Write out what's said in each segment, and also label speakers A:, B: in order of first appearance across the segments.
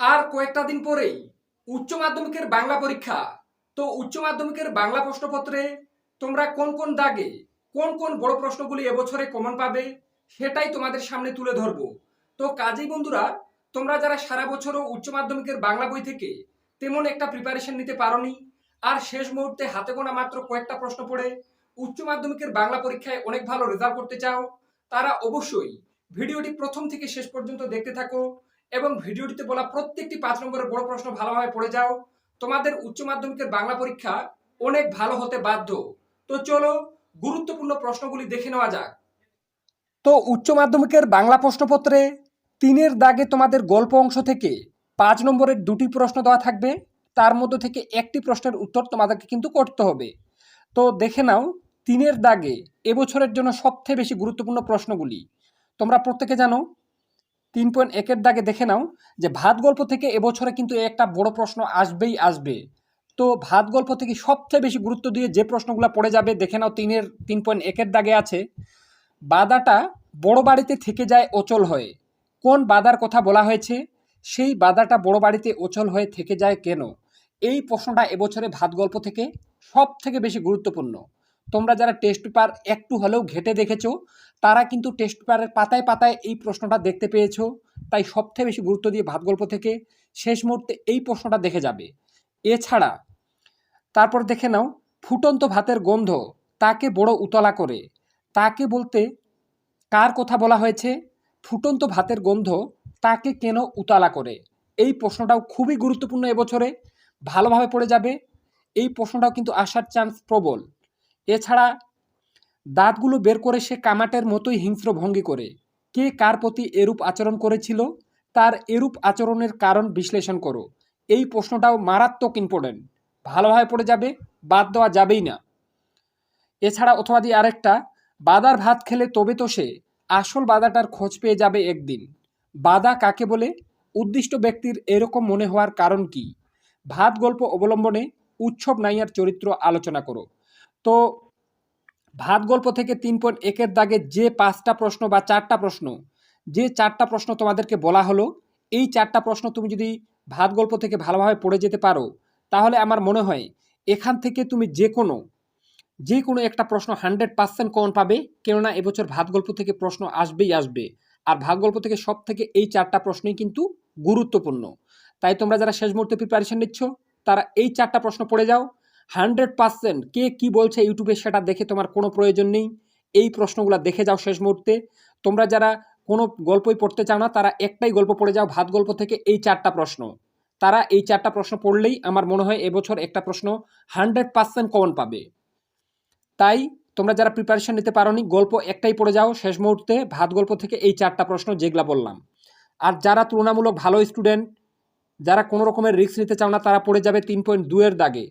A: আর কয়েকটা দিন পরেই উচ্চ মাধ্যমিকের বাংলা পরীক্ষা। তো উচ্চ মাধ্যমিকের বাংলা প্রশ্নপত্রে তোমরা কোন কোন দাগে কোন কোন বড় প্রশ্নগুলি এবছরে কমন পাবে সেটাই তোমাদের সামনে তুলে ধরবো। তো কাজেই বন্ধুরা, তোমরা যারা সারা বছরও উচ্চ মাধ্যমিকের বাংলা বই থেকে তেমন একটা প্রিপারেশন নিতে পারোনি আর শেষ মুহূর্তে হাতে গোনা মাত্র কয়েকটা প্রশ্ন পড়ে উচ্চ মাধ্যমিকের বাংলা পরীক্ষায় অনেক ভালো রেজাল্ট করতে চাও, তারা অবশ্যই ভিডিওটি প্রথম থেকে শেষ পর্যন্ত দেখতে থাকো। এবং ভিডিওটিতে বলা প্রত্যেকটি পাঁচ নম্বরের বড় প্রশ্ন ভালোভাবে পড়ে যাও। তোমাদের উচ্চ মাধ্যমিকের বাংলা পরীক্ষা অনেক ভালো হতে বাধ্য। তো চলো গুরুত্বপূর্ণ প্রশ্নগুলি দেখে নেওয়া যাক। তো উচ্চ মাধ্যমিকের বাংলা প্রশ্নপত্রে তিনের দাগে তোমাদের গল্প অংশ থেকে পাঁচ নম্বরের দুটি প্রশ্ন দেওয়া থাকবে। তার মধ্যে থেকে একটি প্রশ্নের উত্তর তোমাদেরকে কিন্তু করতে হবে। তো দেখে নাও, তিনের দাগে এবছরের জন্য সবথেকে বেশি গুরুত্বপূর্ণ প্রশ্নগুলি। তোমরা প্রত্যেকে জানো তিন পয়েন্ট একের দাগে দেখে নাও যে ভাত গল্প থেকে এবছরে কিন্তু একটা বড় প্রশ্ন আসবেই আসবে। তো ভাত গল্প থেকে সবচেয়ে বেশি গুরুত্ব দিয়ে যে প্রশ্নগুলো পড়ে যাবে, দেখে নাও তিনের, তিন পয়েন্ট একের দাগে আছে, বাদাটা বড় বাড়িতে থেকে যায় অচল হয়ে। কোন বাদার কথা বলা হয়েছে? সেই বাদাটা বড় বাড়িতে অচল হয়ে থেকে যায় কেন? এই প্রশ্নটা এবছরে ভাত গল্প থেকে সব থেকে বেশি গুরুত্বপূর্ণ। তোমরা যারা টেস্ট পেপার একটু হলেও ঘেটে দেখেছ, তারা কিন্তু টেস্ট পেপারের পাতায় পাতায় এই প্রশ্নটা দেখতে পেয়েছ। তাই সবথেকে বেশি গুরুত্ব দিয়ে ভাত গল্প থেকে শেষ মুহূর্তে এই প্রশ্নটা দেখে যাবে। এছাড়া, তারপর দেখে নাও, ফুটন্ত ভাতের গন্ধ, তাকে বড় উতলা করে। তাকে বলতে কার কথা বলা হয়েছে? ফুটন্ত ভাতের গন্ধ, তাকে কেন উতলা করে? এই প্রশ্নটাও খুবই গুরুত্বপূর্ণ এবছরে। ভালোভাবে পড়ে যাবে। এই প্রশ্নটাও কিন্তু আসার চান্স প্রবল। এছাড়া দাঁতগুলো বের করে সে কামাটের মতোই হিংস্র ভঙ্গি করে। কে কার প্রতি এরূপ আচরণ করেছিল? তার এরূপ আচরণের কারণ বিশ্লেষণ করো। এই প্রশ্নটাও মারাত্মক ইম্পর্টেন্ট ভালোভাবে পড়ে যাবে, বাদ দেওয়া যাবেই না। এছাড়া অথবা দিয়ে আরেকটা, বাদার ভাত খেলে তবে তো সে, আসল বাদাটার খোঁজ পেয়ে যাবে একদিন। বাদা কাকে বলে? উদ্দিষ্ট ব্যক্তির এরকম মনে হওয়ার কারণ কি? ভাত গল্প অবলম্বনে উৎসব নাইয়ার চরিত্র আলোচনা করো। তো ভাত গল্প থেকে তিন পয়েন্ট একের দাগে যে পাঁচটা প্রশ্ন বা চারটা প্রশ্ন, যে চারটা প্রশ্ন তোমাদেরকে বলা হলো, এই চারটা প্রশ্ন তুমি যদি ভাত গল্প থেকে ভালোভাবে পড়ে যেতে পারো, তাহলে আমার মনে হয় এখান থেকে তুমি যে কোনো যে কোনো একটা প্রশ্ন হান্ড্রেড পার্সেন্ট কমন পাবে, কেননা এবছর ভাত গল্প থেকে প্রশ্ন আসবেই আসবে। আর ভাত গল্প থেকে সব থেকে এই চারটা প্রশ্নই কিন্তু গুরুত্বপূর্ণ। তাই তোমরা যারা শেষ মুহূর্তে প্রিপারেশন নিচ্ছ, তারা এই চারটা প্রশ্ন পড়ে যাও হান্ড্রেড পার্সেন্ট কে কি বলছে ইউটিউবে সেটা দেখে তোমার কোনো প্রয়োজন নেই। এই প্রশ্নগুলো দেখে যাও শেষ মুহূর্তে। তোমরা যারা কোনো গল্পই পড়তে চাও না, তারা একটাই গল্প পড়ে যাও, ভাত গল্প থেকে এই চারটা প্রশ্ন। তারা এই চারটা প্রশ্ন পড়লেই আমার মনে হয় এবছর একটা প্রশ্ন হান্ড্রেড পার্সেন্ট কমন পাবে। তাই তোমরা যারা প্রিপারেশন নিতে পারোনি, গল্প একটাই পড়ে যাও শেষ মুহূর্তে, ভাত গল্প থেকে এই চারটা প্রশ্ন যেগুলা বললাম। আর যারা তুলনামূলক ভালো স্টুডেন্ট যারা কোনো রকমের রিস্ক নিতে চাও না, তারা পড়ে যাবে তিন পয়েন্ট দুয়ের দাগে।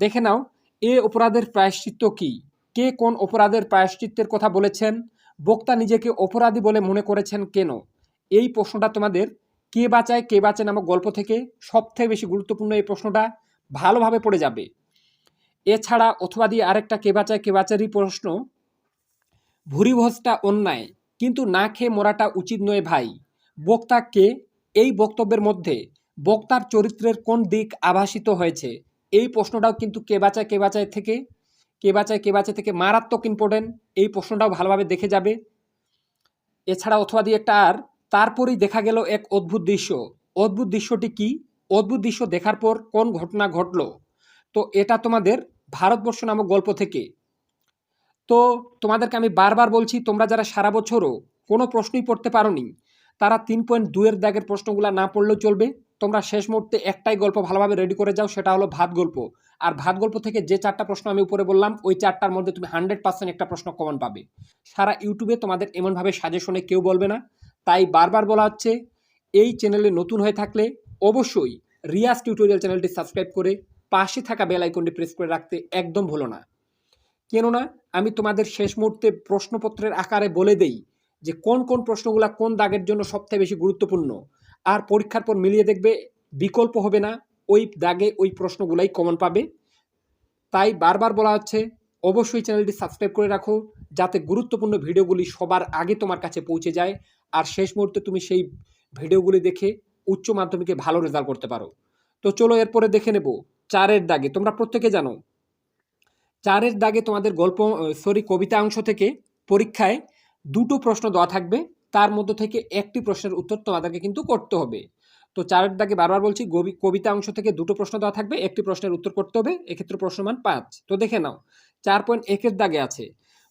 A: দেখে নাও, এ অপরাধের প্রায়শ্চিত্ত কি? কে কোন অপরাধের প্রায়শ্চিত্তের কথা বলেছেন? বক্তা নিজেকে অপরাধী বলে মনে করেছেন কেন? এই প্রশ্নটা তোমাদের কে বাঁচায়, কে বাঁচে নামক গল্প থেকে সবথেকে বেশি গুরুত্বপূর্ণ এই প্রশ্নটা ভালোভাবে পড়ে যাবে। এছাড়া অথবা দিয়ে আরেকটা কে বাঁচায়, কে বাঁচারই প্রশ্ন, ভুরিভোজটা অন্যায়, কিন্তু না খেয়ে মরাটা উচিত নয় ভাই। বক্তা কে? এই বক্তব্যের মধ্যে বক্তার চরিত্রের কোন দিক আভাসিত হয়েছে? এই প্রশ্নটাও কিন্তু কে বাঁচায় কে বাঁচায় থেকে, কে বাঁচায় কে বাঁচায় থেকে মারাত্মক ইম্পর্টেন্ট এই প্রশ্নটাও ভালোভাবে দেখে যাবে। এছাড়া অথবা দিয়ে একটা আর, তারপরেই দেখা গেল এক অদ্ভুত দৃশ্য। অদ্ভুত দৃশ্যটি কি? অদ্ভুত দৃশ্য দেখার পর কোন ঘটনা ঘটলো? তো এটা তোমাদের ভারতবর্ষ নামক গল্প থেকে। তো তোমাদেরকে আমি বারবার বলছি, তোমরা যারা সারা বছরও কোনো প্রশ্নই পড়তে পারোনি, তারা তিন পয়েন্ট দুয়ের দাগের প্রশ্নগুলো না পড়লেও চলবে। তোমরা শেষ মুহূর্তে একটাই গল্প ভালোভাবে রেডি করে যাও, সেটা হলো ভাত গল্প। আর ভাত গল্প থেকে যে চারটা প্রশ্ন আমি উপরে বললাম, ওই চারটার মধ্যে তুমি হান্ড্রেড পার্সেন্ট একটা প্রশ্ন কমন পাবে। সারা ইউটিউবে তোমাদের এমনভাবে সাজেশনে কেউ বলবে না। তাই বারবার বলা হচ্ছে, এই চ্যানেলে নতুন হয়ে থাকলে অবশ্যই রিয়াজ টিউটোরিয়াল চ্যানেলটি সাবস্ক্রাইব করে পাশে থাকা বেল আইকনটি প্রেস করে রাখতে একদম ভুলো না। কেননা, আমি তোমাদের শেষ মুহূর্তে প্রশ্নপত্রের আকারে বলে দেই যে কোন কোন প্রশ্নগুলো কোন দাগের জন্য সবথেকে বেশি গুরুত্বপূর্ণ। আর পরীক্ষার পর মিলিয়ে দেখবে বিকল্প হবে না। ওই দাগে ওই প্রশ্নগুলাই কমন পাবে। তাই বারবার বলা হচ্ছে, অবশ্যই চ্যানেলটি সাবস্ক্রাইব করে রাখো যাতে গুরুত্বপূর্ণ ভিডিওগুলি সবার আগে তোমার কাছে পৌঁছে যায় আর শেষ মুহূর্তে তুমি সেই ভিডিওগুলি দেখে উচ্চ মাধ্যমিকে ভালো রেজাল্ট করতে পারো। তো চলো এরপরে দেখে নেব, চারের দাগে, তোমরা প্রত্যেকে জানো, চারের দাগে তোমাদের গল্প সরি কবিতা অংশ থেকে পরীক্ষায় দুটো প্রশ্ন দেওয়া থাকবে। তার মধ্য থেকে একটি প্রশ্নের উত্তর তোমাদেরকে কিন্তু করতে হবে। তো চারের দাগে বারবার বলছি কবিতা অংশ থেকে দুটো প্রশ্ন দেওয়া থাকবে, একটি প্রশ্নের উত্তর করতে হবে, এক্ষেত্রে প্রশ্নমান পাঁচ। তো দেখে নাও, চার পয়েন্ট একের দাগে আছে,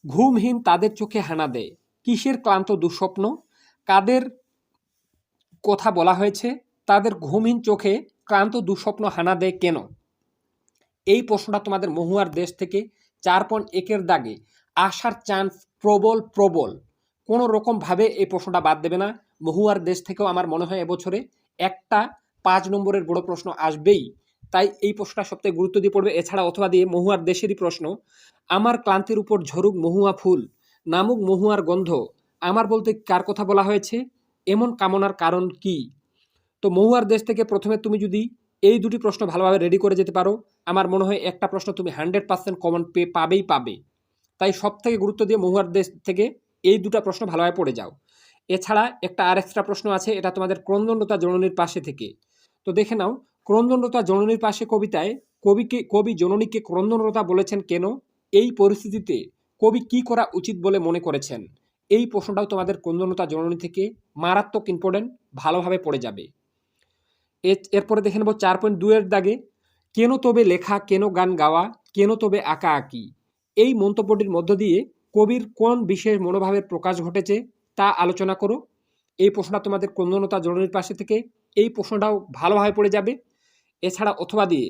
A: ঘুমহীন তাদের চোখে হানা দেয়, কিসের ক্লান্ত দুঃস্বপ্ন, কাদের কথা বলা হয়েছে, তাদের ঘুমহীন চোখে ক্লান্ত দুঃস্বপ্ন হানা দেয় কেন? এই প্রশ্নটা তোমাদের মহুয়ার দেশ থেকে চার পয়েন্ট একের দাগে আসার চান্স প্রবল প্রবল। কোনো রকমভাবে এই প্রশ্নটা বাদ দেবে না। মহুয়ার দেশ থেকেও আমার মনে হয় এবছরে একটা পাঁচ নম্বরের বড় প্রশ্ন আসবেই। তাই এই প্রশ্নটা সবথেকে গুরুত্ব দিয়ে পড়বে। এছাড়া অথবা দিয়ে মহুয়ার দেশেরই প্রশ্ন, আমার ক্লান্তির উপর ঝরুক মহুয়া ফুল, নামুক মহুয়ার গন্ধ, আমার বলতে কার কথা বলা হয়েছে, এমন কামনার কারণ কি? তো মহুয়ার দেশ থেকে প্রথমে তুমি যদি এই দুটি প্রশ্ন ভালোভাবে রেডি করে যেতে পারো, আমার মনে হয় একটা প্রশ্ন তুমি হান্ড্রেড পার্সেন্ট কমন পে, পাবেই পাবে। তাই সব থেকে গুরুত্ব দিয়ে মহুয়ার দেশ থেকে এই দুটো প্রশ্ন ভালোভাবে পড়ে যাও। এছাড়া একটা আর এক্সট্রা প্রশ্ন আছে, এটা তোমাদের ক্রন্দনতা জননীর পাশে থেকে। তো দেখে নাও ক্রন্দনতা জননীর পাশে কবিতায় কবিকে, কবি জননীকে ক্রন্দনতা বলেছেন কেন? এই পরিস্থিতিতে কবি কি করা উচিত বলে মনে করেছেন? এই প্রশ্নটাও তোমাদের ক্রন্দনতা জননী থেকে মারাত্মক ইম্পর্টেন্ট ভালোভাবে পড়ে যাবে। এর- এরপরে দেখে নেব চার পয়েন্ট দুয়ের দাগে, কেন তবে লেখা, কেন গান গাওয়া, কেন তবে আঁকা আঁকি এই মন্তব্যটির মধ্য দিয়ে কবির কোন বিশেষ মনোভাবের প্রকাশ ঘটেছে তা আলোচনা করো। এই প্রশ্নটা তোমাদের ক্রন্দনতা জননীর পাশে থেকে এই প্রশ্নটাও ভালোভাবে পড়ে যাবে। এছাড়া অথবা দিয়ে,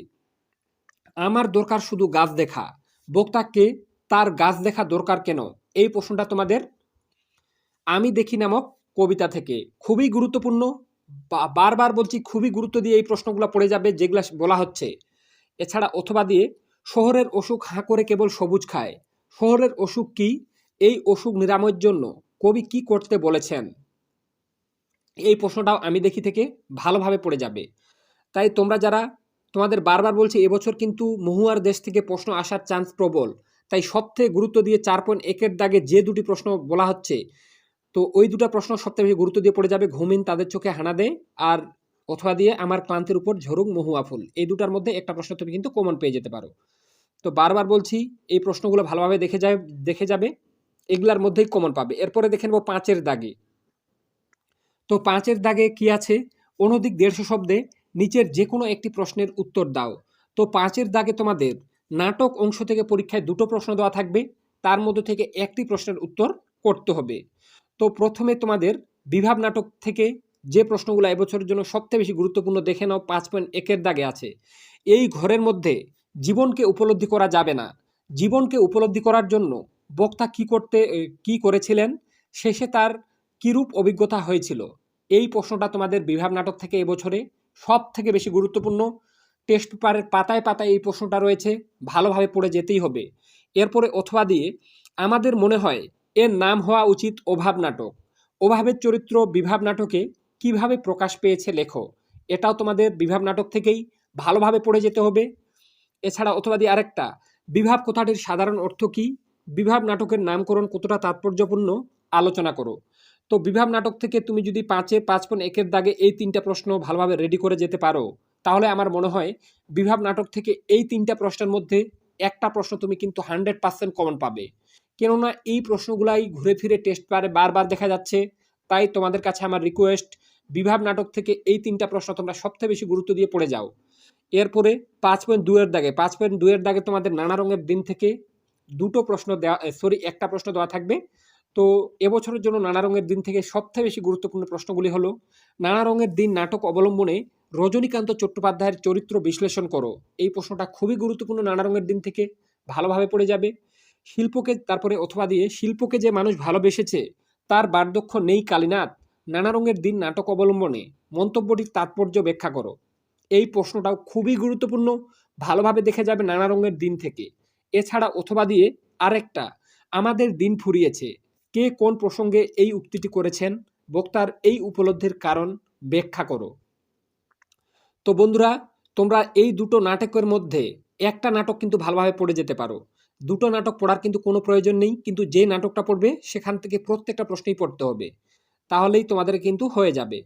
A: আমার দরকার শুধু গাছ দেখা বক্তাকে তার গাছ দেখা দরকার কেন? এই প্রশ্নটা তোমাদের আমি দেখি নামক কবিতা থেকে। খুবই গুরুত্বপূর্ণ। বারবার বলছি খুবই গুরুত্ব দিয়ে এই প্রশ্নগুলো পড়ে যাবে, যেগুলা বলা হচ্ছে। এছাড়া অথবা দিয়ে, শহরের অসুখ হাঁ করে কেবল সবুজ খায়। শহরের অসুখ কি? এই অসুখ নিরাময়ের জন্য কবি কি করতে বলেছেন? এই প্রশ্নটাও আমি দেখি থেকে ভালোভাবে পড়ে যাবে। তাই তোমরা যারা তোমাদের বারবার বলছি, এবছর কিন্তু মহুয়ার দেশ থেকে প্রশ্ন আসার চান্স প্রবল। তাই সবথেকে গুরুত্ব দিয়ে চার পয়েন্ট একের দাগে যে দুটি প্রশ্ন বলা হচ্ছে, তো ওই দুটো প্রশ্ন সবথেকে বেশি গুরুত্ব দিয়ে পড়ে যাবে ঘুমিন তাদের চোখে হানা দেয় আর অথবা দিয়ে আমার ক্লান্তির উপর ঝরুক মহুয়া ফুল। এই দুটার মধ্যে একটা প্রশ্ন তুমি কিন্তু কমন পেয়ে যেতে পারো। তো বারবার বলছি, এই প্রশ্নগুলো ভালোভাবে দেখে যায়, দেখে যাবে, এগুলার মধ্যেই কমন পাবে। এরপরে দেখে নেব পাঁচের দাগে। তো পাঁচের দাগে কি আছে? অনধিক দেড়শো শব্দে নিচের যে কোনো একটি প্রশ্নের উত্তর দাও। তো পাঁচের দাগে তোমাদের নাটক অংশ থেকে পরীক্ষায় দুটো প্রশ্ন দেওয়া থাকবে, তার মধ্যে থেকে একটি প্রশ্নের উত্তর করতে হবে। তো প্রথমে তোমাদের বিভাব নাটক থেকে যে প্রশ্নগুলো এবছরের জন্য সবচেয়ে বেশি গুরুত্বপূর্ণ দেখে নাও, পাঁচ পয়েন্ট একের দাগে আছে। এই ঘরের মধ্যে জীবনকে উপলব্ধি করা যাবে না। জীবনকে উপলব্ধি করার জন্য বক্তা কি করতে কি করেছিলেন? শেষে তার কিরূপ অভিজ্ঞতা হয়েছিল? এই প্রশ্নটা তোমাদের বিভাব নাটক থেকে এবছরে সব থেকে বেশি গুরুত্বপূর্ণ। টেস্ট পেপারের পাতায় পাতায় এই প্রশ্নটা রয়েছে। ভালোভাবে পড়ে যেতেই হবে। এরপরে অথবা দিয়ে আমাদের মনে হয় এর নাম হওয়া উচিত অভাব নাটক। অভাবের চরিত্র বিভাব নাটকে কীভাবে প্রকাশ পেয়েছে লেখো এটাও তোমাদের বিভাব নাটক থেকেই ভালোভাবে পড়ে যেতে হবে। এছাড়া অথবা দিয়ে আরেকটা, বিভাব কথাটির সাধারণ অর্থ কী? বিভাব নাটকের নামকরণ কতটা তাৎপর্যপূর্ণ? আলোচনা করো। তো বিভাব নাটক থেকে তুমি যদি পাঁচে পাঁচ পয়েন্ট একের দাগে এই তিনটা প্রশ্ন ভালোভাবে রেডি করে যেতে পারো, তাহলে আমার মনে হয় বিভাব নাটক থেকে এই তিনটা প্রশ্নের মধ্যে একটা প্রশ্ন তুমি কিন্তু হান্ড্রেড পার্সেন্ট কমন পাবে। কেননা এই প্রশ্নগুলাই ঘুরে ফিরে টেস্ট পারে বারবার দেখা যাচ্ছে। তাই তোমাদের কাছে আমার রিকোয়েস্ট বিভাব নাটক থেকে এই তিনটা প্রশ্ন তোমরা সবথেকে বেশি গুরুত্ব দিয়ে পড়ে যাও। এরপরে পাঁচ পয়েন্ট দুয়ের দাগে, পাঁচ পয়েন্ট দুয়ের দাগে তোমাদের নানা রঙের দিন থেকে দুটো প্রশ্ন দেওয়া সরি একটা প্রশ্ন দেওয়া থাকবে। তো এবছরের জন্য নানা রঙের দিন থেকে সবথেকে বেশি গুরুত্বপূর্ণ প্রশ্নগুলি হলো, নানা রঙের দিন নাটক অবলম্বনে রজনীকান্ত চট্টোপাধ্যায়ের চরিত্র বিশ্লেষণ করো। এই প্রশ্নটা খুবই গুরুত্বপূর্ণ নানা রঙের দিন থেকে, ভালোভাবে পড়ে যাবে। শিল্পকে, তারপরে অথবা দিয়ে শিল্পকে যে মানুষ ভালোবেসেছে, তার বার্ধক্য নেই কালীনাথ। নানা রঙের দিন নাটক অবলম্বনে, মন্তব্যটির তাৎপর্য ব্যাখ্যা করো। এই প্রশ্নটাও খুবই গুরুত্বপূর্ণ। ভালোভাবে দেখে যাবে নানা রঙের দিন থেকে। এছাড়া অথবা দিয়ে আরেকটা, আমাদের দিন ফুরিয়েছে। কে কোন প্রসঙ্গে এই উক্তিটি করেছেন? বক্তার এই উপলব্ধির কারণ ব্যাখ্যা করো। তো বন্ধুরা, তোমরা এই দুটো নাটকের মধ্যে একটা নাটক কিন্তু ভালোভাবে পড়ে যেতে পারো। দুটো নাটক পড়ার কিন্তু কোনো প্রয়োজন নেই, কিন্তু যে নাটকটা পড়বে সেখান থেকে প্রত্যেকটা প্রশ্নই পড়তে হবে। তাহলেই তোমাদের কিন্তু হয়ে যাবে।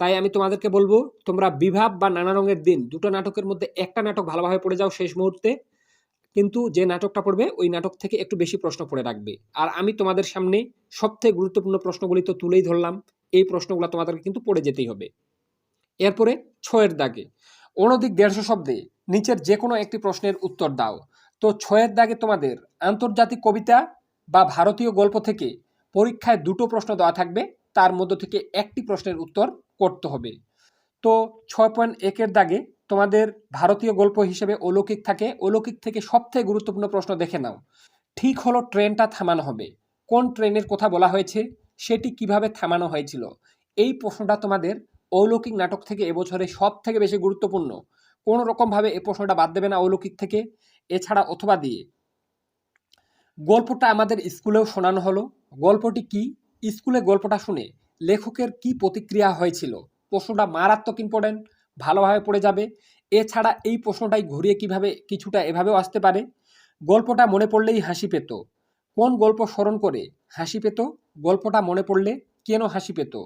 A: তাই আমি তোমাদেরকে বলব, তোমরা বিভাব বা নানা রঙের দিন, দুটো নাটকের মধ্যে একটা নাটক ভালোভাবে পড়ে যাও শেষ মুহূর্তে। কিন্তু যে নাটকটা পড়বে, ওই নাটক থেকে একটু বেশি প্রশ্ন পড়ে রাখবে। আর আমি তোমাদের সামনে সবথেকে গুরুত্বপূর্ণ প্রশ্নগুলি তো তুলেই ধরলাম, এই প্রশ্নগুলো তোমাদেরকে কিন্তু পড়ে যেতেই হবে। এরপরে ছয়ের দাগে, অনধিক দেড়শো শব্দে নিচের যে কোনো একটি প্রশ্নের উত্তর দাও। তো ছয়ের দাগে তোমাদের আন্তর্জাতিক কবিতা বা ভারতীয় গল্প থেকে পরীক্ষায় দুটো প্রশ্ন দেওয়া থাকবে তার মধ্য থেকে একটি প্রশ্নের উত্তর করতে হবে। তো ছয় পয়েন্ট একের দাগে তোমাদের ভারতীয় গল্প হিসেবে অলৌকিক থাকে, অলৌকিক থেকে সবথেকে গুরুত্বপূর্ণ প্রশ্ন দেখে নাও। ঠিক হলো ট্রেনটা থামানো হবে। কোন ট্রেনের কথা বলা হয়েছে, সেটি কীভাবে থামানো হয়েছিল? এই প্রশ্নটা তোমাদের অলৌকিক নাটক থেকে এবছরে সব থেকে বেশি গুরুত্বপূর্ণ। কোনো রকমভাবে এই প্রশ্নটা বাদ দেবে না অলৌকিক থেকে। এছাড়া অথবা দিয়ে, গল্পটা আমাদের স্কুলেও শোনানো হলো। গল্পটি কি? স্কুলে গল্পটা শুনে লেখকের কি প্রতিক্রিয়া হয়েছিল? প্রশ্নটা মারাত্মক ইম্পর্টেন্ট ভালোভাবে পড়ে যাবে। এছাড়া এই প্রশ্নটাই ঘুরিয়ে কীভাবে কিছুটা এভাবেও আসতে পারে? গল্পটা মনে পড়লেই হাসি পেত। কোন গল্প স্মরণ করে হাসি পেত? গল্পটা মনে পড়লে কেন হাসি পেত?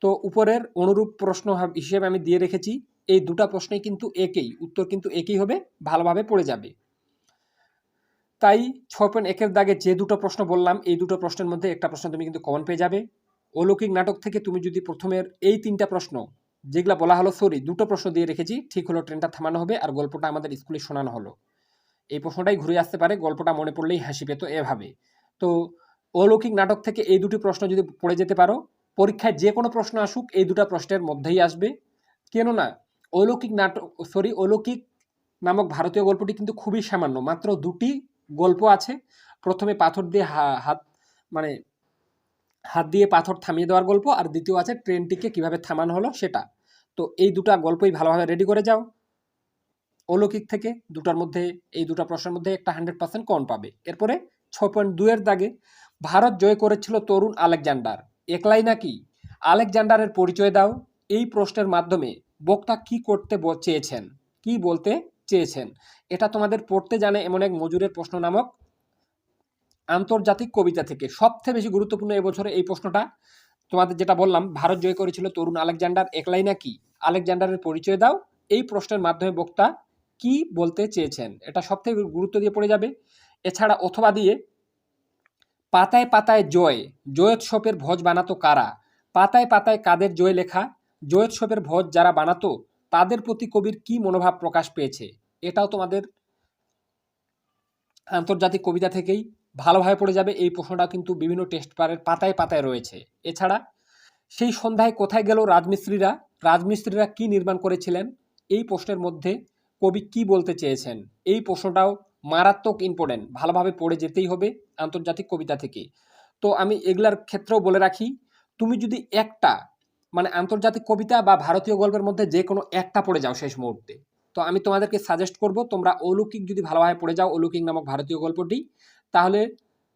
A: তো উপরের অনুরূপ প্রশ্ন হিসেবে আমি দিয়ে রেখেছি। এই দুটা প্রশ্নেই কিন্তু একই, উত্তর কিন্তু একই হবে, ভালোভাবে পড়ে যাবে। তাই ছয় পয়েন্ট একের দাগে যে দুটো প্রশ্ন বললাম, এই দুটো প্রশ্নের মধ্যে একটা প্রশ্ন তুমি কিন্তু কমন পেয়ে যাবে। অলৌকিক নাটক থেকে তুমি যদি প্রথমের এই তিনটা প্রশ্ন, যেগুলো বলা হলো সরি দুটো প্রশ্ন দিয়ে রেখেছি, ঠিক হলো, ট্রেনটা থামানো হবে আর গল্পটা আমাদের স্কুলে শোনানো হলো। এই প্রশ্নটাই ঘুরে আসতে পারে, গল্পটা মনে পড়লেই হাসি পেত এভাবে। তো অলৌকিক নাটক থেকে এই দুটি প্রশ্ন যদি পড়ে যেতে পারো, পরীক্ষায় যে কোনো প্রশ্ন আসুক, এই দুটো প্রশ্নের মধ্যেই আসবে। কেননা, অলৌকিক নাটক সরি অলৌকিক নামক ভারতীয় গল্পটি কিন্তু খুবই সামান্য, মাত্র দুটি গল্প আছে। প্রথমে পাথর দিয়ে হাত মানে হাত দিয়ে পাথর থামিয়ে দেওয়ার গল্প আর দ্বিতীয় আছে ট্রেনটিকে কীভাবে থামানো হলো সেটা। তো এই দুটো গল্পই ভালোভাবে রেডি করে যাও। অলৌকিক থেকে দুটার মধ্যে, এই দুটো প্রশ্নের মধ্যে একটা হান্ড্রেড পার্সেন্ট কম পাবে। এরপরে ছ পয়েন্ট দুয়ের দাগে, ভারত জয় করেছিল তরুণ আলেকজান্ডার, একলাই নাকি? আলেকজান্ডারের পরিচয় দাও। এই প্রশ্নের মাধ্যমে বক্তা কি করতে চেয়েছেন? কি বলতে চেয়েছেন। এটা তোমাদের পড়তে জানে এমন এক মজুরের প্রশ্ন নামক আন্তর্জাতিক কবিতা থেকে। সবথেকে বেশি গুরুত্বপূর্ণ এবছরে এই প্রশ্নটা তোমাদের যেটা বললাম, ভারত জয় করেছিল তরুণ আলেকজান্ডার একলাই নাকি আলেকজান্ডারের পরিচয় দাও। এই প্রশ্নের মাধ্যমে বক্তা কি বলতে চেয়েছেন? এটা সবথেকে গুরুত্ব দিয়ে পড়ে যাবে। এছাড়া অথবা দিয়ে, পাতায় পাতায় জয়, জয়োৎসবের ভোজ বানাতো কারা? পাতায় পাতায় কাদের জয় লেখা? জয়োৎসবের ভোজ যারা বানাতো তাদের প্রতি কবির কি মনোভাব প্রকাশ পেয়েছে, এটাও তোমাদের আন্তর্জাতিক কবিতা থেকেই ভালোভাবে পড়ে যাবে। এই প্রশ্নটা কিন্তু বিভিন্ন টেস্ট পারের পাতায় পাতায় রয়েছে। এছাড়া সেই সন্ধ্যায় কোথায় গেল রাজমিস্ত্রিরা রাজমিস্ত্রিরা কি নির্মাণ করেছিলেন, এই প্রশ্নের মধ্যে কবি কি বলতে চেয়েছেন, এই প্রশ্নটাও মারাত্মক ইম্পর্টেন্ট ভালোভাবে পড়ে যেতেই হবে আন্তর্জাতিক কবিতা থেকে। তো আমি এগুলার ক্ষেত্রেও বলে রাখি, তুমি যদি একটা মানে আন্তর্জাতিক কবিতা বা ভারতীয় গল্পের মধ্যে যে কোনো একটা পড়ে যাও শেষ মুহূর্তে। তো আমি তোমাদেরকে সাজেস্ট করব, তোমরা অলৌকিক যদি ভালোভাবে পড়ে যাও অলৌকিক নামক ভারতীয় গল্পটি, তাহলে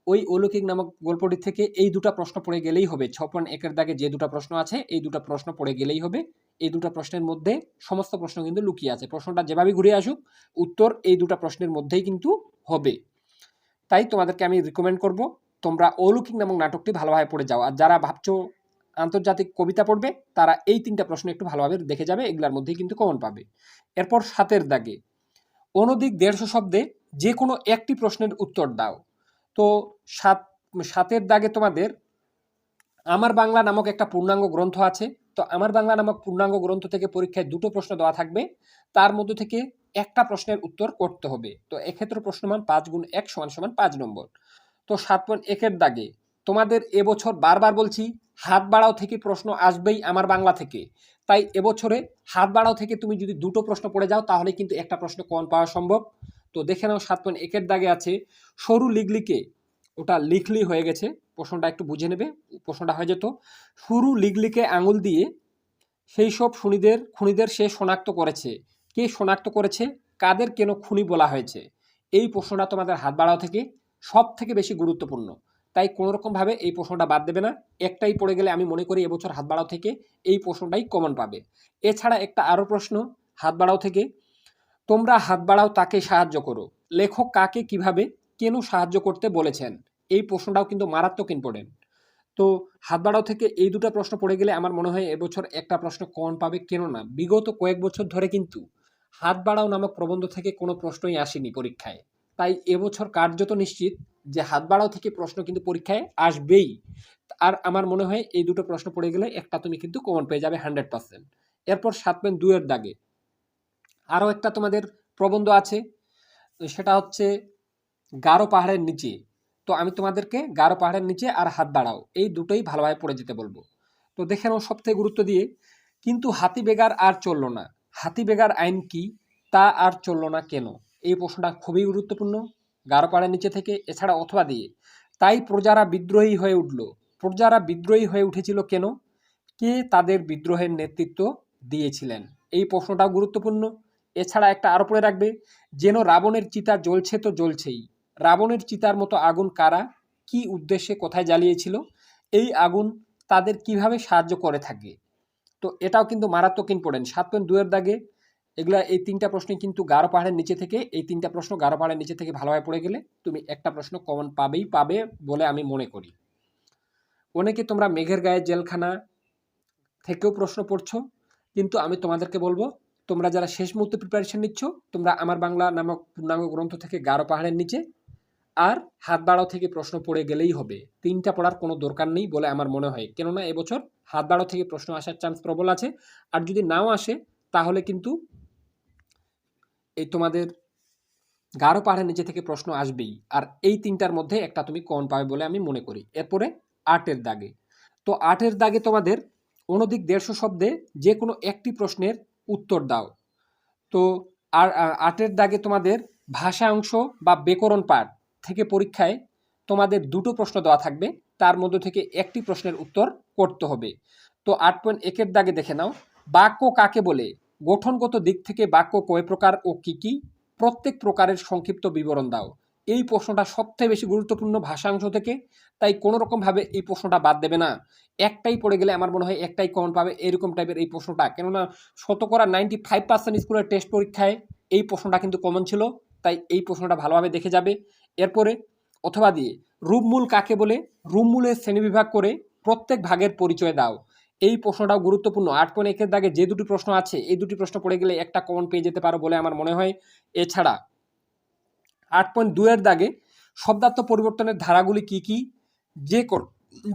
A: ওই অলৌকিক নামক গল্পটি থেকে এই দুটো প্রশ্ন পড়ে গেলেই হবে। ছ পয়েন্ট একের দাগে যে দুটো প্রশ্ন আছে, এই দুটো প্রশ্ন পড়ে গেলেই হবে। এই দুটো প্রশ্নের মধ্যে সমস্ত প্রশ্ন কিন্তু লুকিয়ে আছে। প্রশ্নটা যেভাবে ঘুরে আসুক, উত্তর এই দুটো প্রশ্নের মধ্যেই কিন্তু হবে। তাই তোমাদেরকে আমি রিকমেন্ড করব, তোমরা অলৌকিক নামক নাটকটি ভালোভাবে পড়ে যাও। আর যারা ভাবছ আন্তর্জাতিক কবিতা পড়বে, তারা এই তিনটা প্রশ্ন একটু ভালোভাবে দেখে যাবে, এগুলার মধ্যেই কিন্তু কমন পাবে। এরপর সাতের দাগে, অনধিক দেড়শো শব্দে যে কোনো একটি প্রশ্নের উত্তর দাও। তো সাত, সাতের দাগে তোমাদের, আমার বাংলা নামক একটা পূর্ণাঙ্গ গ্রন্থ আছে, তো আমার বাংলা নামক পূর্ণাঙ্গ গ্রন্থ থেকে পরীক্ষায় দুটো প্রশ্ন দেওয়া থাকবে, তার মধ্যে থেকে একটা প্রশ্নের উত্তর করতে হবে। তো এক্ষেত্রে প্রশ্নমান পাঁচ গুণ এক সমান সমান পাঁচ নম্বর। তো সাত পয়েন্ট একের দাগে তোমাদের এবছর বারবার বলছি, হাত বাড়াও থেকে প্রশ্ন আসবেই আমার বাংলা থেকে। তাই এবছরে হাত বাড়াও থেকে তুমি যদি দুটো প্রশ্ন পড়ে যাও তাহলে কিন্তু একটা প্রশ্ন কম পাওয়া সম্ভব। তো দেখে নাও সাত পয়েন্ট একের দাগে আছে, সরু লিগলিকে, ওটা লিখলি হয়ে গেছে, প্রশ্নটা একটু বুঝে নেবে, প্রশ্নটা হয়ে যেত। সরু লিগলিকে আঙুল দিয়ে সেই সব খুনিদের খুনিদের সে শনাক্ত করেছে। কে শনাক্ত করেছে? কাদের কেন খুনি বলা হয়েছে? এই প্রশ্নটা তোমাদের হাত বাড়াও থেকে সব থেকে বেশি গুরুত্বপূর্ণ। তাই কোনো রকমভাবে এই প্রশ্নটা বাদ দেবে না। একটাই পড়ে গেলে আমি মনে করি এবছর হাত বাড়াও থেকে এই প্রশ্নটাই কমন পাবে। এছাড়া একটা আরও প্রশ্ন, হাত বাড়াও থেকে। তোমরা হাত বাড়াও তাকে সাহায্য করো? লেখক কাকে কীভাবে, কেন সাহায্য করতে বলেছেন? এই প্রশ্নটাও কিন্তু মারাত্মক ইম্পর্টেন্ট
B: তো হাত বাড়াও থেকে এই দুটো প্রশ্ন পড়ে গেলে আমার মনে হয় এবছর একটা প্রশ্ন কমন পাবে, কেন না? বিগত কয়েক বছর ধরে কিন্তু হাত বাড়াও নামক প্রবন্ধ থেকে কোনো প্রশ্নই আসেনি পরীক্ষায়। তাই এবছর কার্যত নিশ্চিত যে হাত বাড়াও থেকে প্রশ্ন কিন্তু পরীক্ষায় আসবেই। আর আমার মনে হয় এই দুটো প্রশ্ন পড়ে গেলে একটা তুমি কিন্তু কমন পেয়ে যাবে হান্ড্রেড পার্সেন্ট এরপর সাত পয়েন্ট দুইয়ের দাগে। আরও একটা তোমাদের প্রবন্ধ আছে, সেটা হচ্ছে গারো পাহাড়ের নিচে। তো আমি তোমাদেরকে গারো পাহাড়ের নিচে আর হাত বাড়াও, এই দুটোই ভালোভাবে পড়ে যেতে বলব। তো দেখে নাও সবথেকে গুরুত্ব দিয়ে, কিন্তু হাতি বেগার আর চলল না। হাতি বেগার আইন কি, তা আর চলল না কেন? এই প্রশ্নটা খুবই গুরুত্বপূর্ণ। গারো পাহাড়ের নিচে থেকে এছাড়া অথবা দিয়ে। তাই প্রজারা বিদ্রোহী হয়ে উঠল। প্রজারা বিদ্রোহী হয়ে উঠেছিল কেন? কে তাদের বিদ্রোহের নেতৃত্ব দিয়েছিলেন? এই প্রশ্নটাও গুরুত্বপূর্ণ। এছাড়া একটা আরও পড়ে রাখবে, যেন রাবণের চিতা জ্বলছে তো জ্বলছেই। রাবণের চিতার মতো আগুন কারা? কি উদ্দেশ্যে কোথায় জ্বালিয়েছিল? এই আগুন তাদের কীভাবে সাহায্য করে থাকে? তো এটাও কিন্তু মারাত্মক ইম্পর্টেন্ট। সাত পয়েন্ট দুয়ের দাগে এগুলা এই তিনটা প্রশ্ন কিন্তু গারো পাহাড়ের নিচে থেকে, এই তিনটা প্রশ্ন গারো পাহাড়ের নিচে থেকে ভালোভাবে পড়ে গেলে তুমি একটা প্রশ্ন কমন পাবেই, পাবে বলে আমি মনে করি। অনেকে তোমরা মেঘের গায়ে জেলখানা থেকেও প্রশ্ন পড়ছো, কিন্তু আমি তোমাদেরকে বলব, তোমরা যারা শেষ মুহূর্তে প্রিপারেশন নিচ্ছ, তোমরা আমার বাংলা নামক পূর্ণাঙ্গ গ্রন্থ থেকে গারো পাহাড়ের নিচে আর হাত বাড়াও থেকে প্রশ্ন পড়ে গেলেই হবে। তিনটা পড়ার কোনো দরকার নেই বলে আমার মনে হয়। কেননা এবছর হাত বাড়াও থেকে প্রশ্ন আসার চান্স প্রবল আছে। আর যদি নাও আসে, তাহলে কিন্তু এই তোমাদের গারো পাহাড়ের নিচে থেকে প্রশ্ন আসবেই। আর এই তিনটার মধ্যে একটা তুমি কম পাবে বলে আমি মনে করি। এরপরে আটের দাগে। তো আটের দাগে তোমাদের অনধিক দেড়শো শব্দে যে কোনো একটি প্রশ্নের উত্তর দাও। তো আর আটের দাগে তোমাদের ভাষা অংশ বা ব্যাকরণ পাঠ থেকে পরীক্ষায় তোমাদের দুটো প্রশ্ন দেওয়া থাকবে। তার মধ্যে থেকে একটি প্রশ্নের উত্তর করতে হবে। তো আট পয়েন্ট একের দাগে দেখে নাও। বাক্য কাকে বলে? গঠনগত দিক থেকে বাক্য কয় প্রকার ও কি কি? প্রত্যেক প্রকারের সংক্ষিপ্ত বিবরণ দাও। এই প্রশ্নটা সবথেকে বেশি গুরুত্বপূর্ণ ভাষাংশ থেকে, তাই কোনো রকমভাবে এই প্রশ্নটা বাদ দেবে না। একটাই পড়ে গেলে আমার মনে হয় একটাই কমন পাবে এরকম টাইপের এই প্রশ্নটা। কেননা শতকরা নাইনটি ফাইভ পার্সেন্ট স্কুলের টেস্ট পরীক্ষায় এই প্রশ্নটা কিন্তু কমন ছিল, তাই এই প্রশ্নটা ভালোভাবে দেখে যাবে। এরপরে, অথবা দিয়ে, রূপমূল কাকে বলে? রূপমূলের শ্রেণীবিভাগ করে প্রত্যেক ভাগের পরিচয় দাও। এই প্রশ্নটাও গুরুত্বপূর্ণ। আট পয়েন্ট একের দাগে যে দুটি প্রশ্ন আছে, এই দুটি প্রশ্ন পড়ে গেলে একটা কমন পেয়ে যেতে পারো বলে আমার মনে হয়। এছাড়া আট পয়েন্ট দুয়ের দাগে শব্দার্থ পরিবর্তনের ধারাগুলি কি কি? যে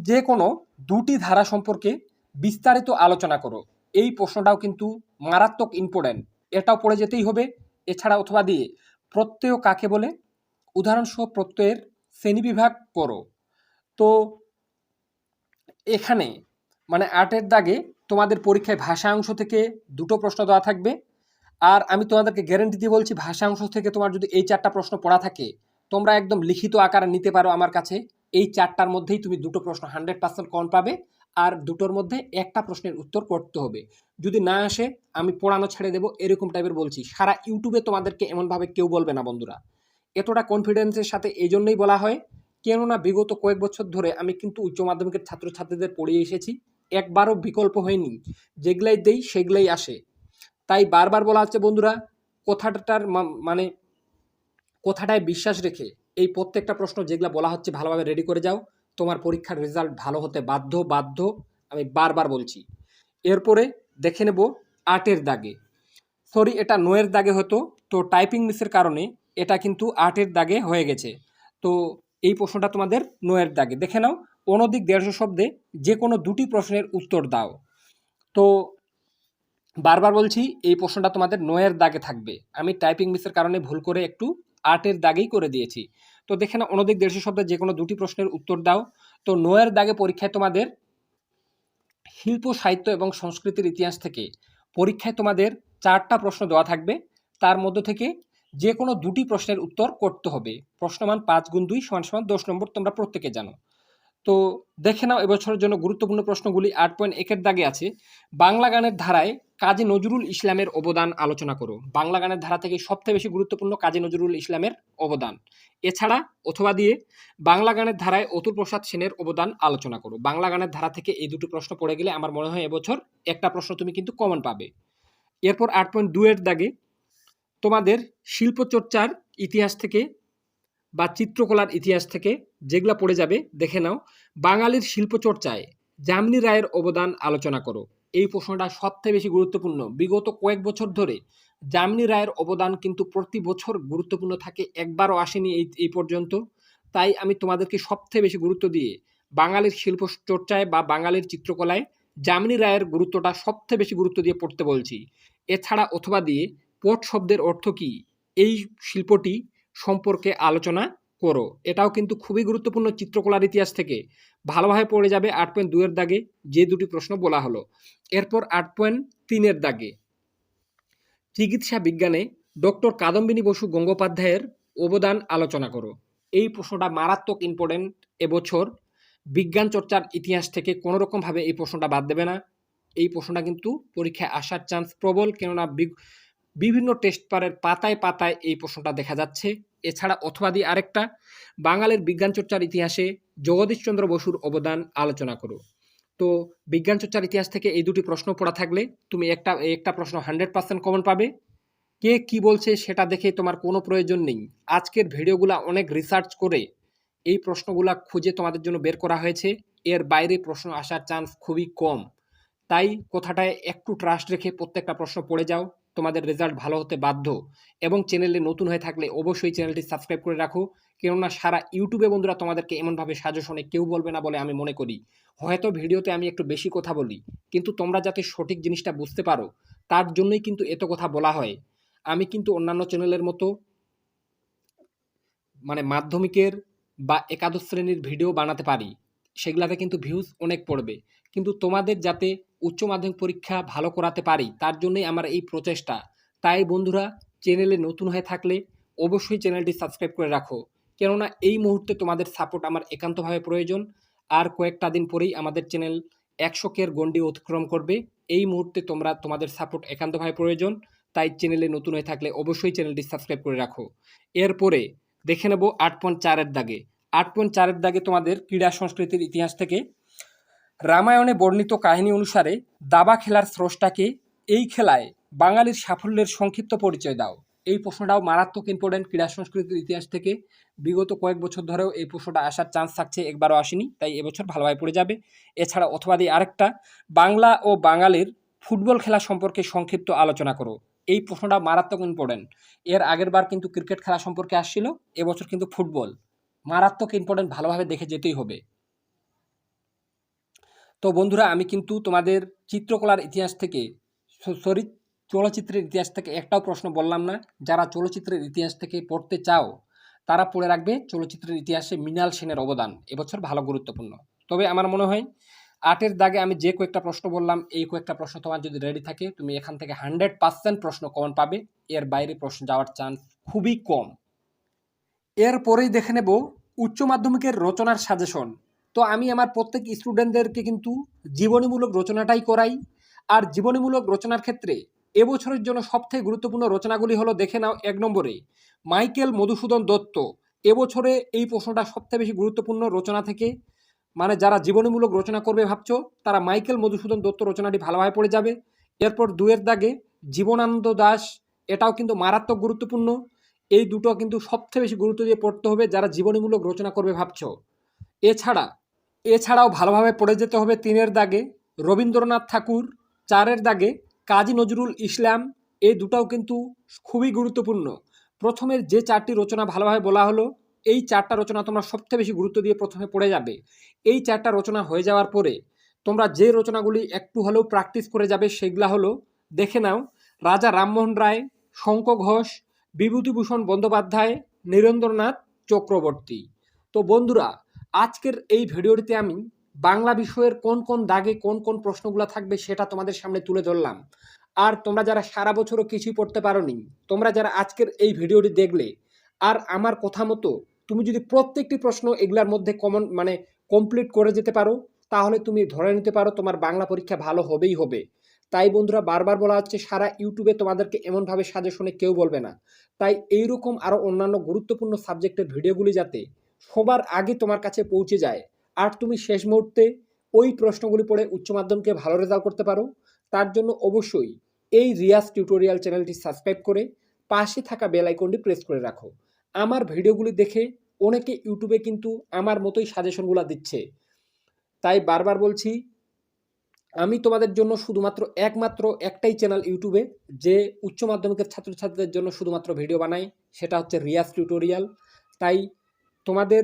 B: যে কোনো দুটি ধারা সম্পর্কে বিস্তারিত আলোচনা করো। এই প্রশ্নটাও কিন্তু মারাত্মক ইম্পর্ট্যান্ট এটাও পড়ে যেতেই হবে। এছাড়া অথবা দিয়ে প্রত্যয় কাকে বলে? উদাহরণসহ প্রত্যয়ের শ্রেণীবিভাগ করো। তো এখানে মানে আটের দাগে তোমাদের পরীক্ষায় ভাষা অংশ থেকে দুটো প্রশ্ন দেওয়া থাকবে। আর আমি তোমাদেরকে গ্যারেন্টি দিয়ে বলছি, ভাষা অংশ থেকে তোমার যদি এই চারটা প্রশ্ন পড়া থাকে, তোমরা একদম লিখিত আকারে নিতে পারো আমার কাছে। এই চারটার মধ্যেই তুমি দুটো প্রশ্ন হান্ড্রেড পার্সেন্ট কম পাবে আর দুটোর মধ্যে একটা প্রশ্নের উত্তর করতে হবে। যদি না আসে, আমি পড়ানো ছেড়ে দেবো, এরকম টাইপের বলছি। সারা ইউটিউবে তোমাদেরকে এমনভাবে কেউ বলবে না, বন্ধুরা। এতটা কনফিডেন্সের সাথে এই জন্যই বলা হয়, কেননা বিগত কয়েক বছর ধরে আমি কিন্তু উচ্চ মাধ্যমিকের ছাত্রছাত্রীদের পড়িয়ে এসেছি। একবারও বিকল্প হয়নি। যেগুলাই দেই, সেগুলাই আসে। তাই বারবার বলা হচ্ছে, বন্ধুরা, কথাটার মানে কথাটায় বিশ্বাস রেখে এই প্রত্যেকটা প্রশ্ন যেগুলো বলা হচ্ছে, ভালোভাবে রেডি করে যাও। তোমার পরীক্ষার রেজাল্ট ভালো হতে বাধ্য বাধ্য আমি বারবার বলছি। এরপরে দেখে নেব আটের দাগে। সরি এটা নয়ের দাগে হতো। তো টাইপিং মিসের কারণে এটা কিন্তু আটের দাগে হয়ে গেছে। তো এই প্রশ্নটা তোমাদের নয়ের দাগে। দেখে নাও অনধিক দেড়শো শব্দে যে কোনো দুটি প্রশ্নের উত্তর দাও। তো বারবার বলছি, এই প্রশ্নটা তোমাদের নয়ের দাগে থাকবে। আমি টাইপিং মিসের কারণে ভুল করে একটু আটের দাগেই করে দিয়েছি। তো দেখে না অনধিক দেড়শো শব্দে যে কোনো দুটি প্রশ্নের উত্তর দাও। তো নয়ের দাগে পরীক্ষায় তোমাদের শিল্প, সাহিত্য এবং সংস্কৃতির ইতিহাস থেকে পরীক্ষায় তোমাদের চারটা প্রশ্ন দেওয়া থাকবে। তার মধ্য থেকে যে কোনো দুটি প্রশ্নের উত্তর করতে হবে। প্রশ্নমান পাঁচ গুণ দুই সমান সমান দশ নম্বর তোমরা প্রত্যেকে জানো। তো দেখে নাও এবছরের জন্য গুরুত্বপূর্ণ প্রশ্নগুলি আট পয়েন্ট একের দাগে আছে। বাংলা গানের ধারায় কাজী নজরুল ইসলামের অবদান আলোচনা করো। বাংলা গানের ধারা থেকে সবচেয়ে বেশি গুরুত্বপূর্ণ কাজী নজরুল ইসলামের অবদান। এছাড়া অথবা দিয়ে বাংলা গানের ধারায় অতুল প্রসাদ সেনের অবদান আলোচনা করো। বাংলা গানের ধারা থেকে এই দুটো প্রশ্ন পড়ে গেলে আমার মনে হয় এবছর একটা প্রশ্ন তুমি কিন্তু কমন পাবে। এরপর আট পয়েন্ট দুয়ের দাগে তোমাদের শিল্পচর্চার ইতিহাস থেকে বা চিত্রকলার ইতিহাস থেকে যেগুলা পড়ে যাবে, দেখে নাও। বাঙালির শিল্পচর্চায় যামিনী রায়ের অবদান আলোচনা করো। এই প্রশ্নটা সবথেকে বেশি গুরুত্বপূর্ণ। বিগত কয়েক বছর ধরে যামিনী রায়ের অবদান কিন্তু প্রতি বছর গুরুত্বপূর্ণ থাকে, একবারও আসেনি এই এই পর্যন্ত। তাই আমি তোমাদেরকে সবথেকে বেশি গুরুত্ব দিয়ে বাঙালির শিল্প চর্চায় বা বাঙালির চিত্রকলায় যামিনী রায়ের গুরুত্বটা সবথেকে বেশি গুরুত্ব দিয়ে পড়তে বলছি। এছাড়া অথবা দিয়ে পট শব্দের অর্থ কী? এই শিল্পটি সম্পর্কে আলোচনা করো। এটাও কিন্তু খুবই গুরুত্বপূর্ণ চিত্রকলার ইতিহাস থেকে। ভালোভাবে পড়ে যাবে আট পয়েন্ট দুইয়ের দাগে যে দুটি প্রশ্ন বলা হলো। এরপর আট পয়েন্ট তিনের দাগে। চিকিৎসা বিজ্ঞানে ডক্টর কাদম্বিনী বসু গঙ্গোপাধ্যায়ের অবদান আলোচনা করো। এই প্রশ্নটা মারাত্মক ইম্পর্টেন্ট এবছর। বিজ্ঞান চর্চার ইতিহাস থেকে কোনো রকমভাবে এই প্রশ্নটা বাদ দেবে না। এই প্রশ্নটা কিন্তু পরীক্ষায় আসার চান্স প্রবল। কেননা বিভিন্ন টেস্ট পারের পাতায় পাতায় এই প্রশ্নটা দেখা যাচ্ছে। এছাড়া অথবা দিয়ে আরেকটা, বাঙালির বিজ্ঞান চর্চার ইতিহাসে জগদীশচন্দ্র বসুর অবদান আলোচনা করো। তো বিজ্ঞান চর্চার ইতিহাস থেকে এই দুটি প্রশ্ন পড়া থাকলে তুমি একটা একটা প্রশ্ন হান্ড্রেড পার্সেন্ট কমন পাবে। কে কি বলছে সেটা দেখে তোমার কোনো প্রয়োজন নেই। আজকের ভিডিওগুলা অনেক রিসার্চ করে এই প্রশ্নগুলা খুঁজে তোমাদের জন্য বের করা হয়েছে। এর বাইরে প্রশ্ন আসার চান্স খুবই কম। তাই কথাটায় একটু ট্রাস্ট রেখে প্রত্যেকটা প্রশ্ন পড়ে যাও। তোমাদের রেজাল্ট ভালো হতে বাধ্য। এবং চ্যানেলে নতুন হয়ে থাকলে অবশ্যই চ্যানেলটি সাবস্ক্রাইব করে রাখো। কেননা সারা ইউটিউবে বন্ধুরা তোমাদেরকে এমনভাবে সাজেশনে কেউ বলবে না বলে আমি মনে করি। হয়তো ভিডিওতে আমি একটু বেশি কথা বলি, কিন্তু তোমরা যাতে সঠিক জিনিসটা বুঝতে পারো, তার জন্যই কিন্তু এত কথা বলা হয়। আমি কিন্তু অন্যান্য চ্যানেলের মতো মানে মাধ্যমিকের বা একাদশ শ্রেণির ভিডিও বানাতে পারি। সেগুলাতে কিন্তু ভিউজ অনেক পড়বে। কিন্তু তোমাদের যাতে উচ্চ মাধ্যমিক পরীক্ষা ভালো করাতে পারি, তার জন্যই আমার এই প্রচেষ্টা। তাই বন্ধুরা, চ্যানেলে নতুন হয়ে থাকলে অবশ্যই চ্যানেলটি সাবস্ক্রাইব করে রাখো। কেননা এই মুহূর্তে তোমাদের সাপোর্ট আমার একান্তভাবে প্রয়োজন। আর কয়েকটা দিন পরেই আমাদের চ্যানেল একশো কের গণ্ডি অতিক্রম করবে। এই মুহূর্তে তোমরা তোমাদের সাপোর্ট একান্তভাবে প্রয়োজন। তাই চ্যানেলে নতুন হয়ে থাকলে অবশ্যই চ্যানেলটি সাবস্ক্রাইব করে রাখো। এরপরে দেখে নেব আট পয়েন্ট চারের দাগে। আট পয়েন্ট চারের দাগে তোমাদের ক্রীড়া সংস্কৃতির ইতিহাস থেকে রামায়ণে বর্ণিত কাহিনী অনুসারে দাবা খেলার স্রষ্টাকে এই খেলায় বাঙালির সাফল্যের সংক্ষিপ্ত পরিচয় দাও। এই প্রশ্নটাও মারাত্মক ইম্পর্টেন্ট ক্রীড়া সংস্কৃতির ইতিহাস থেকে। বিগত কয়েক বছর ধরেও এই প্রশ্নটা আসার চান্স থাকছে, একবারও আসেনি, তাই এবছর ভালোভাবে পড়ে যাবে। এছাড়া অথবা দিয়ে আরেকটা, বাংলা ও বাঙালির ফুটবল খেলা সম্পর্কে সংক্ষিপ্ত আলোচনা করো। এই প্রশ্নটা মারাত্মক ইম্পর্টেন্ট এর আগের বার কিন্তু ক্রিকেট খেলা সম্পর্কে আসছিল, এবছর কিন্তু ফুটবল। মারাত্মক ইম্পর্টেন্ট ভালোভাবে দেখে যেতেই হবে। তো বন্ধুরা, আমি কিন্তু তোমাদের চিত্রকলার ইতিহাস থেকে সরি, চলচ্চিত্রের ইতিহাস থেকে একটাও প্রশ্ন বললাম না। যারা চলচ্চিত্রের ইতিহাস থেকে পড়তে চাও, তারা পড়ে রাখবে চলচ্চিত্রের ইতিহাসে মৃণাল সেনের অবদান। এবছর ভালো গুরুত্বপূর্ণ। তবে আমার মনে হয়, আটের দাগে আমি যে কয়েকটা প্রশ্ন বললাম, এই কয়েকটা প্রশ্ন তোমার যদি রেডি থাকে, তুমি এখান থেকে হান্ড্রেড পার্সেন্ট প্রশ্ন কমন পাবে। এর বাইরে প্রশ্ন যাওয়ার চান্স খুবই কম। এরপরেই দেখে নেব উচ্চ মাধ্যমিকের রচনার সাজেশন তো আমি আমার প্রত্যেক স্টুডেন্টদেরকে কিন্তু জীবনীমূলক রচনাটাই করাই। আর জীবনীমূলক রচনার ক্ষেত্রে এবছরের জন্য সবথেকে গুরুত্বপূর্ণ রচনাগুলি হলো দেখে নাও এক নম্বরে, মাইকেল মধুসূদন দত্ত। এবছরে এই প্রশ্নটা সবথেকে বেশি গুরুত্বপূর্ণ রচনা থেকে। মানে যারা জীবনীমূলক রচনা করবে ভাবছ, তারা মাইকেল মধুসূদন দত্ত রচনাটি ভালোভাবে পড়ে যাবে। এরপর দুয়ের দাগে জীবনানন্দ দাস, এটাও কিন্তু মারাত্মক গুরুত্বপূর্ণ। এই দুটো কিন্তু সবথেকে বেশি গুরুত্ব দিয়ে পড়তে হবে যারা জীবনীমূলক রচনা করবে ভাবছ। এছাড়া এছাড়াও ভালোভাবে পড়ে যেতে হবে তিনের দাগে, রবীন্দ্রনাথ ঠাকুর চারের দাগে, কাজী নজরুল ইসলাম এই দুটাও কিন্তু খুবই গুরুত্বপূর্ণ। প্রথমের যে চারটি রচনা ভালোভাবে বলা হলো, এই চারটা রচনা তোমরা সবচেয়ে বেশি গুরুত্ব দিয়ে প্রথমে পড়ে যাবে। এই চারটা রচনা হয়ে যাওয়ার পরে তোমরা যে রচনাগুলি একটু হলেও প্র্যাকটিস করে যাবে সেগুলা হলো, দেখে নাও, রাজা রামমোহন রায় শঙ্খ ঘোষ, বিভূতিভূষণ বন্দ্যোপাধ্যায়, নীরেন্দ্রনাথ চক্রবর্তী। তো বন্ধুরা আজকের এই ভিডিওটিতে আমি বাংলা বিষয়ের কোন কোন দাগে কোন কোন প্রশ্নগুলো থাকবে সেটা তোমাদের সামনে তুলে ধরলাম। আর তোমরা যারা সারা বছরও কিছুই পড়তে পারোনি, তোমরা যারা আজকের এই ভিডিওটি দেখলে, আর আমার কথা মতো তুমি যদি প্রত্যেকটি প্রশ্ন এগুলার মধ্যে কমন মানে কমপ্লিট করে যেতে পারো, তাহলে তুমি ধরে নিতে পারো তোমার বাংলা পরীক্ষা ভালো হবেই হবে। তাই বন্ধুরা বারবার বলা হচ্ছে সারা ইউটিউবে তোমাদেরকে এমনভাবে সাজেশনে কেউ বলবে না। তাই এইরকম আরও অন্যান্য গুরুত্বপূর্ণ সাবজেক্টের ভিডিওগুলি যাতে সবার আগে তোমার কাছে পৌঁছে যায়। আর তুমি শেষ মুহূর্তে ওই প্রশ্নগুলি পড়ে উচ্চ মাধ্যমিকে ভালো রেজাল্ট করতে পারো। তার জন্য অবশ্যই এই রিয়াজ টিউটোরিয়াল চ্যানেলটি সাবস্ক্রাইব করে পাশে থাকা বেল আইকনটি প্রেস করে রাখো। আমার ভিডিওগুলি দেখে অনেকে ইউটিউবে কিন্তু আমার মতোই সাজেশনগুলো দিচ্ছে। তাই বারবার বলছি, আমি তোমাদের জন্য শুধুমাত্র একমাত্র একটাই চ্যানেল ইউটিউবে যে উচ্চ মাধ্যমিকের ছাত্রছাত্রীদের জন্য শুধুমাত্র ভিডিও বানাই সেটা হচ্ছে রিয়াজ টিউটোরিয়াল তাই তোমাদের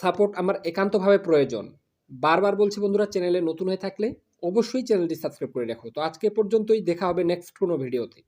B: সাপোর্ট আমার একান্তভাবে প্রয়োজন। বারবার বলছি বন্ধুরা চ্যানেলে নতুন হয়ে থাকলে অবশ্যই চ্যানেলটি সাবস্ক্রাইব করে রাখো। তো আজকে পর্যন্তই, দেখা হবে নেক্সট কোনো ভিডিওতে